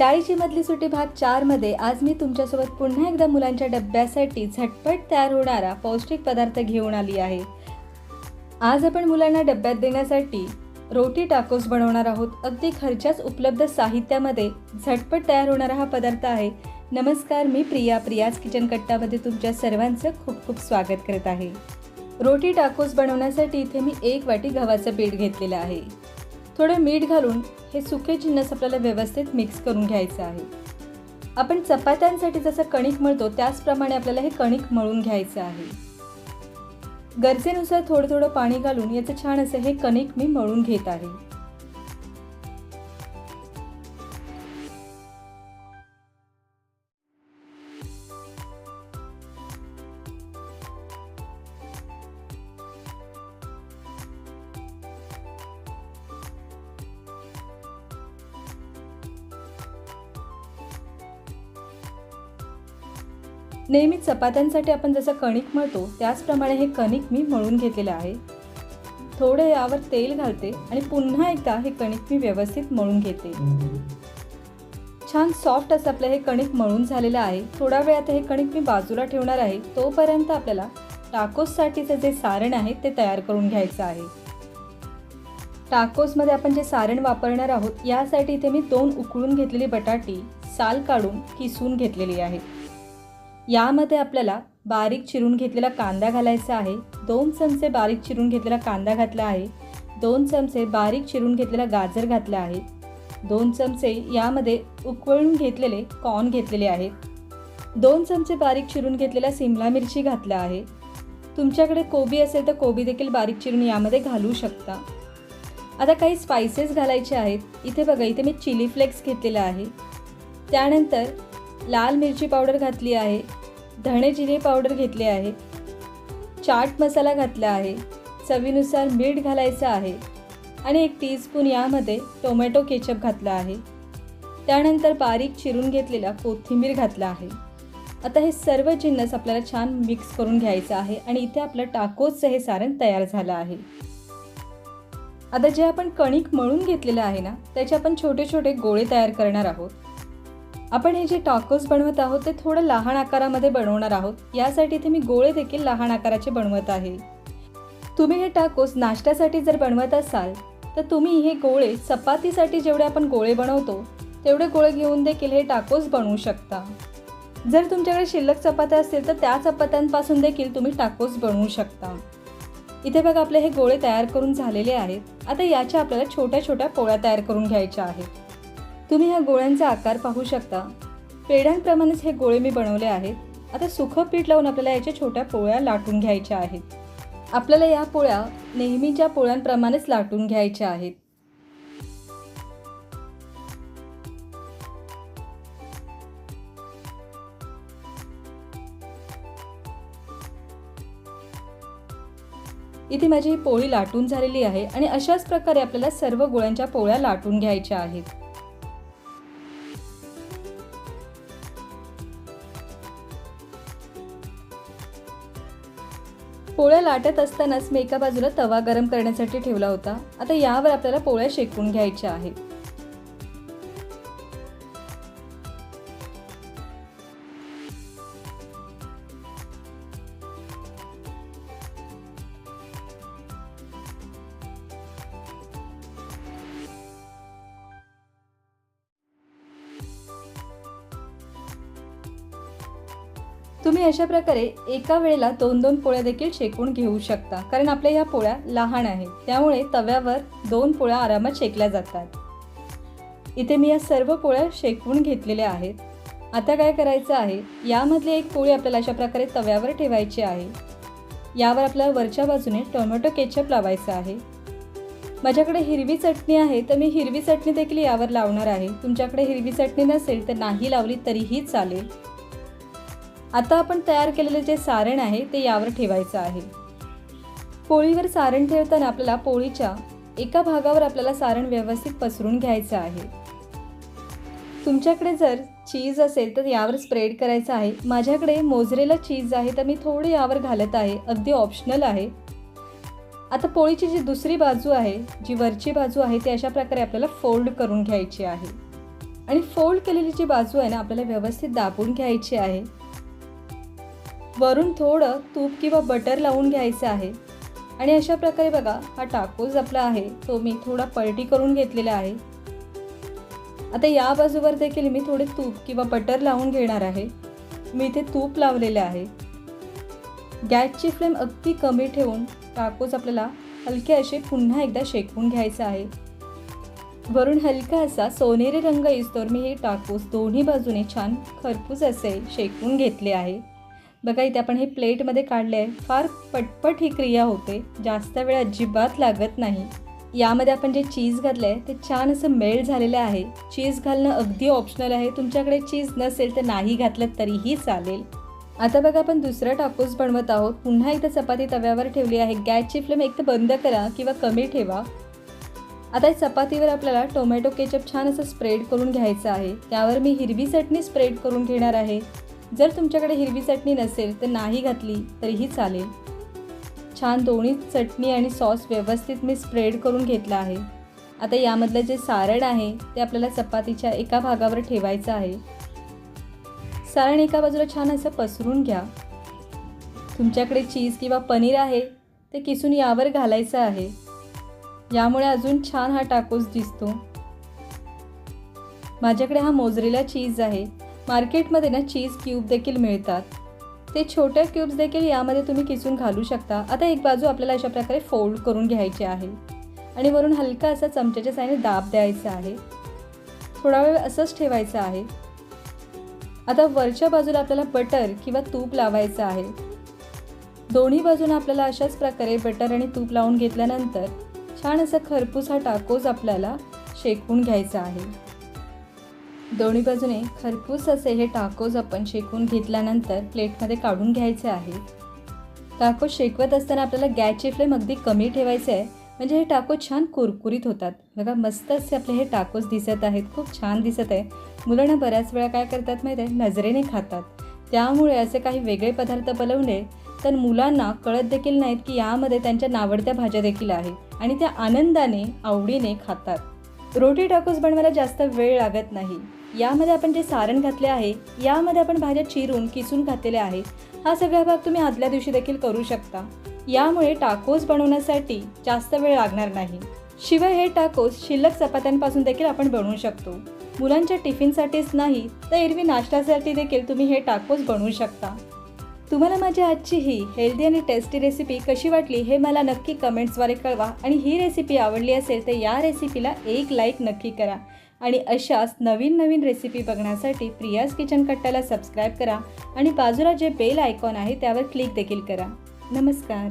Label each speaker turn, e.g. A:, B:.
A: शाळेची मधली सुटी भाग चारमध्ये आज मी तुमच्यासोबत पुन्हा एकदा मुलांच्या डब्यासाठी झटपट तयार होणारा पौष्टिक पदार्थ घेऊन आली आहे. आज आपण मुलांना डब्यात देण्यासाठी रोटी टाकोस बनवणार आहोत. अगदी घरच्याच उपलब्ध साहित्यामध्ये झटपट तयार होणारा हा पदार्थ आहे. नमस्कार मी प्रिया. प्रियाज किचन कट्टामध्ये तुमच्या सर्वांचं खूप खूप स्वागत करत आहे. रोटी टाकोस बनवण्यासाठी इथे मी एक वाटी गव्हाचं पीठ घेतलेलं आहे. थोडं मीठ घालून हे सुके जिन्नस आपल्याला व्यवस्थित मिक्स करून घ्यायचं आहे. आपण चपात्यांसाठी जसं कणिक मळतो त्याचप्रमाणे आपल्याला हे कणिक मळून घ्यायचं आहे. गरजेनुसार थोडं थोडं पाणी घालून याचं छान असं हे कणिक मी मळून घेत आहे. नेहमी चपात्यांसाठी आपण जसं कणिक मळतो त्याचप्रमाणे हे कणिक मी मळून घेतलेलं आहे. थोडं यावर तेल घालते आणि पुन्हा एकदा हे कणिक मी व्यवस्थित मळून घेते. छान सॉफ्ट असं आपलं हे कणिक मळून झालेलं आहे. थोडा वेळ आता हे कणिक मी बाजूला ठेवणार आहे. तोपर्यंत आपल्याला टाकोससाठीचं जे सारण आहे ते तयार करून घ्यायचं आहे. टाकोसमध्ये आपण जे सारण वापरणार आहोत यासाठी इथे मी दोन उकळून घेतलेली बटाटी साल काढून किसून घेतलेली आहे. यामध्ये आपल्याला बारीक चिरून घेतलेला कांदा घालायचा आहे. दोन चमचे बारीक चिरून घेतलेला कांदा घातला आहे. दोन चमचे बारीक चिरून घेतलेला गाजर घातला आहे. दोन चमचे यामध्ये उकळून घेतलेले कॉर्न घेतलेले आहेत. दोन चमचे बारीक चिरून घेतलेला सिमला मिरची घातला आहे. तुमच्याकडे कोबी असेल तर कोबी देखील बारीक चिरून यामध्ये घालू शकता. आता काही स्पायसेस घालायचे आहेत. इथे बघा इथे मी चिली फ्लेक्स घेतलेला आहे. त्यानंतर लाल मिरची पावडर घातली आहे. धणे जिरे पावडर घेतले आहे. चाट मसाला घातला आहे. चवीनुसार मीठ घालायचं आहे. आणि एक टीस्पून यामध्ये टोमॅटो केचप घातला आहे. त्यानंतर बारीक चिरून घेतलेला कोथिंबीर घातला आहे. आता हे सर्व जिन्नस आपल्याला छान मिक्स करून घ्यायचं आहे आणि इथे आपलं टाकोजचं हे सारण तयार झालं आहे. आता जे आपण कणिक मळून घेतलेलं आहे ना त्याचे आपण छोटे छोटे गोळे तयार करणार आहोत. आपण हे जे टाकोस बनवत आहोत ते थोडं लहान आकारामध्ये बनवणार आहोत. यासाठी इथे मी गोळे देखील लहान आकाराचे बनवत आहे. तुम्ही हे टाकोस नाश्त्यासाठी जर बनवत असाल तर तुम्ही हे गोळे चपातीसाठी जेवढे आपण गोळे बनवतो तेवढे गोळे घेऊन देखील हे टाकोस बनवू शकता. जर तुमच्याकडे शिल्लक चपात्या असतील तर त्या चपात्यांपासून देखील तुम्ही टाकोस बनवू शकता. इथे बघा आपले हे गोळे तयार करून झालेले आहेत. आता याच्या आपल्याला छोट्या छोट्या पोळ्या तयार करून घ्यायच्या आहेत. तुम्ही ह्या गोळ्यांचा आकार पाहू शकता. पेढ्यांप्रमाणेच हे गोळे मी बनवले आहेत. आता सुखं पीठ लावून आपल्याला याच्या छोट्या पोळ्या लाटून घ्यायच्या आहेत. आपल्याला या पोळ्या नेहमीच्या पोळ्यांप्रमाणेच लाटून घ्यायच्या आहेत. इथे माझी ही पोळी लाटून झालेली आहे आणि अशाच प्रकारे आपल्याला सर्व गोळ्यांच्या पोळ्या लाटून घ्यायच्या आहेत. पोळ्या लाटत असतानाच मी एका बाजूला तवा गरम करण्यासाठी ठेवला होता. आता यावर आपल्याला पोळ्या शेकून घ्यायच्या आहेत. तुम्ही अशा प्रकारे एका वेळेला दोन दोन पोळ्या देखील शेकून घेऊ शकता. कारण आपल्या ह्या पोळ्या लहान आहेत. त्यामुळे तव्यावर दोन पोळ्या आरामात शेकल्या जातात. इथे मी या सर्व पोळ्या शेकवून घेतलेल्या आहेत. आता काय करायचं आहे? यामधली एक पोळी आपल्याला अशा प्रकारे तव्यावर ठेवायची आहे. यावर आपल्याला वरच्या बाजूने टोमॅटो केचप लावायचं आहे. माझ्याकडे हिरवी चटणी आहे तर मी हिरवी चटणी देखील यावर लावणार आहे. तुमच्याकडे हिरवी चटणी नसेल तर नाही लावली तरीही चालेल. आता आपण तयार केलेले जे सारण आहे ते यावर ठेवायचं आहे. पोळीवर सारण ठेवताना आपल्याला पोळीच्या एका भागावर आपल्याला सारण व्यवस्थित पसरून घ्यायचं आहे. तुमच्याकडे जर चीज असेल तर यावर स्प्रेड करायचं आहे. माझ्याकडे मोजरेला चीज आहे तर मी थोडं यावर घालत आहे. अगदी ऑप्शनल आहे. आता पोळीची जी दुसरी बाजू आहे जी वरची बाजू आहे ती अशा प्रकारे आपल्याला फोल्ड करून घ्यायची आहे. आणि फोल्ड केलेली जी बाजू आहे ना आपल्याला व्यवस्थित दाबून घ्यायची आहे. वरून थोडं तूप किंवा बटर लावून घ्यायचं आहे. आणि अशा प्रकारे बघा हा टाकोज आपला आहे. तो मी थोडा पलटी करून घेतलेला आहे. आता या बाजूवर देखील मी थोडे तूप किंवा बटर लावून घेणार आहे. मी इथे तूप लावलेले आहे. गॅसची फ्लेम अगदी कमी ठेवून टाकोस आपल्याला हलके असे पुन्हा एकदा शेकवून घ्यायचं आहे. वरून हलका असा सोनेरी रंग येईस्तोवर मी हे टाकोस दोन्ही बाजूने छान खरपूस असे शेकवून घेतले आहे. बघा इथे आपण हे प्लेटमध्ये काढले आहे. फार पटपट ही क्रिया होते. जास्त वेळ अजिबात लागत नाही. यामध्ये आपण जे चीज घातलं आहे ते छान असं मेल्ट झालेलं आहे. चीज घालणं अगदी ऑप्शनल आहे. तुमच्याकडे चीज नसेल तर नाही घातलं तरीही चालेल. आता बघा आपण दुसरा टाकोस बनवत आहोत. पुन्हा इथं चपाती तव्यावर ठेवली आहे. गॅसची फ्लेम एक तर बंद करा किंवा कमी ठेवा. आता चपातीवर आपल्याला टोमॅटो केचप छान असं स्प्रेड करून घ्यायचं आहे. त्यावर मी हिरवी चटणी स्प्रेड करून घेणार आहे. जर तुमच्याकडे हिरवी चटणी नसेल तर नाही घातली तरीही चालेल. छान दोन्ही चटणी आणि सॉस व्यवस्थित मी स्प्रेड करून घेतला आहे. आता यामधलं जे सारण आहे ते आपल्याला चपातीच्या एका भागावर ठेवायचं आहे. सारण एका बाजूला छान असं पसरून घ्या. तुमच्याकडे चीज किंवा पनीर आहे ते किसून यावर घालायचं आहे. यामुळे अजून छान हा टाकोस दिसतो. माझ्याकडे हा मोजरेला चीज आहे. मार्केटमध्ये ना चीज क्यूब देखील मिळतात. ते छोट्या क्यूब्स देखील यामध्ये तुम्ही किसून घालू शकता. आता एक बाजू आपल्याला अशा प्रकारे फोल्ड करून घ्यायची आहे. आणि वरून हलका असा चमच्याच्या साईने दाब द्यायचा आहे. थोडा वेळ असंच ठेवायचं आहे. आता वरच्या बाजूला आपल्याला बटर किंवा तूप लावायचं आहे. दोन्ही बाजूने आपल्याला अशाच प्रकारे बटर आणि तूप लावून घेतल्यानंतर छान असं खरपूस हा टाकोज आपल्याला शेकवून घ्यायचा आहे. दोन्ही बाजूने खरपूस असे हे टाकोज आपण शेकून घेतल्यानंतर प्लेटमध्ये काढून घ्यायचे आहे. टाकोस शेकवत असताना आपल्याला गॅसची फ्लेम अगदी कमी ठेवायचे आहे. म्हणजे हे टाको छान कुरकुरीत होतात. बघा मस्त असे आपले हे टाकोस दिसत आहेत. खूप छान दिसत आहे. मुलांना बऱ्याच वेळा काय करतात माहीत आहे? नजरेने खातात. त्यामुळे असे काही वेगळे पदार्थ बनवले तर मुलांना कळत देखील नाहीत की यामध्ये त्यांच्या नावडत्या भाज्या देखील आहेत आणि त्या आनंदाने आवडीने खातात. रोटी टाकोस बनवायला जास्त वेळ लागत नाही. यामध्ये आपण जे सारण घातले आहे यामध्ये आपण भाज्या चिरून किसून घातलेले आहेत हा सगळा भाग तुम्ही आदल्या दिवशी देखील करू शकता. यामुळे टाकोस बनवण्यासाठी जास्त वेळ लागणार नाही. शिवाय हे टाकोस शिल्लक चपात्यांपासून देखील आपण बनवू शकतो. मुलांच्या टिफिनसाठीच नाही तर एरवी नाश्त्यासाठी देखील तुम्ही हे टाकोस बनवू शकता. तुम्हाला माझी आजची ही हेल्दी आणि टेस्टी रेसिपी कशी वाटली हे मला नक्की कमेंट्सद्वारे कळवा. आणि ही रेसिपी आवडली असेल तर या रेसिपीला एक लाईक नक्की करा. आणि अशाच नवीन नवीन रेसिपी बघण्यासाठी प्रियाज किचन कट्ट्याला सबस्क्राईब करा आणि बाजूला जे बेल आयकॉन आहे त्यावर क्लिक देखील करा. नमस्कार.